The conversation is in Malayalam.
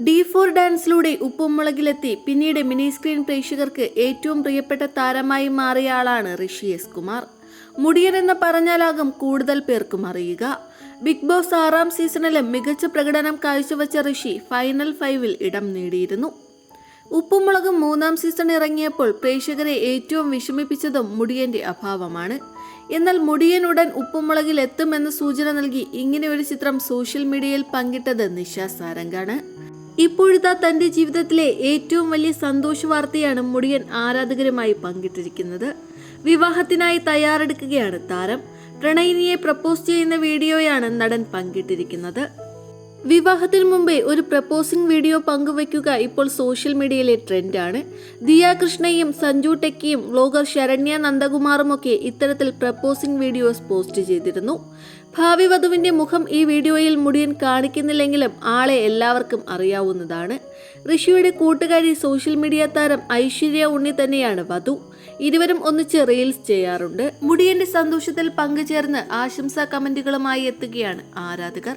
ഡി ഫോർ ഡാൻസിലൂടെ ഉപ്പുമുളകിലെത്തി പിന്നീട് മിനി സ്ക്രീൻ പ്രേക്ഷകർക്ക് ഏറ്റവും പ്രിയപ്പെട്ട താരമായി മാറിയ ആളാണ് ഋഷി എസ് കുമാർ. മുടിയൻ എന്ന് പറഞ്ഞാലാകും കൂടുതൽ പേർക്കും അറിയുക. ബിഗ് ബോസ് ആറാം സീസണിലും മികച്ച പ്രകടനം കാഴ്ചവെച്ച ഋഷി ഫൈനൽ ഫൈവിൽ ഇടം നേടിയിരുന്നു. ഉപ്പുമുളകും മൂന്നാം സീസൺ ഇറങ്ങിയപ്പോൾ പ്രേക്ഷകരെ ഏറ്റവും വിഷമിപ്പിച്ചതും മുടിയന്റെ അഭാവമാണ്. എന്നാൽ മുടിയൻ ഉടൻ ഉപ്പുമുളകിൽ എത്തുമെന്ന് സൂചന നൽകി ഇങ്ങനെ ഒരു ചിത്രം സോഷ്യൽ മീഡിയയിൽ പങ്കിട്ടത് നിഷ സാരംഗാണ്. ഇപ്പോഴത്തെ തന്റെ ജീവിതത്തിലെ ഏറ്റവും വലിയ സന്തോഷ വാർത്തയാണ് മുടിയൻ ആരാധകരുമായി പങ്കിട്ടിരിക്കുന്നത്. വിവാഹത്തിനായി തയ്യാറെടുക്കുകയാണ് താരം. പ്രണയിനിയെ പ്രപ്പോസ് ചെയ്യുന്ന വീഡിയോയാണ് നടൻ പങ്കിട്ടിരിക്കുന്നത്. വിവാഹത്തിന് മുമ്പേ ഒരു പ്രപ്പോസിംഗ് വീഡിയോ പങ്കുവയ്ക്കുക ഇപ്പോൾ സോഷ്യൽ മീഡിയയിലെ ട്രെൻഡാണ്. ദിയ കൃഷ്ണയും സഞ്ജു ടെക്കിയും വ്ലോഗർ ശരണ്യ നന്ദകുമാറുമൊക്കെ ഇത്തരത്തിൽ പ്രപ്പോസിംഗ് വീഡിയോസ് പോസ്റ്റ് ചെയ്തിരുന്നു. ഭാവി വധുവിന്റെ മുഖം ഈ വീഡിയോയിൽ മുടിയൻ കാണിക്കുന്നില്ലെങ്കിലും ആളെ എല്ലാവർക്കും അറിയാവുന്നതാണ്. ഋഷിയുടെ കൂട്ടുകാരി സോഷ്യൽ മീഡിയ താരം ഐശ്വര്യ ഉണ്ണി തന്നെയാണ് വധു. ഇരുവരും ഒന്നിച്ച് റീൽസ് ചെയ്യാറുണ്ട്. മുടിയന്റെ സന്തോഷത്തിൽ പങ്കുചേർന്ന് ആശംസാ കമന്റുകളുമായി എത്തുകയാണ് ആരാധകർ.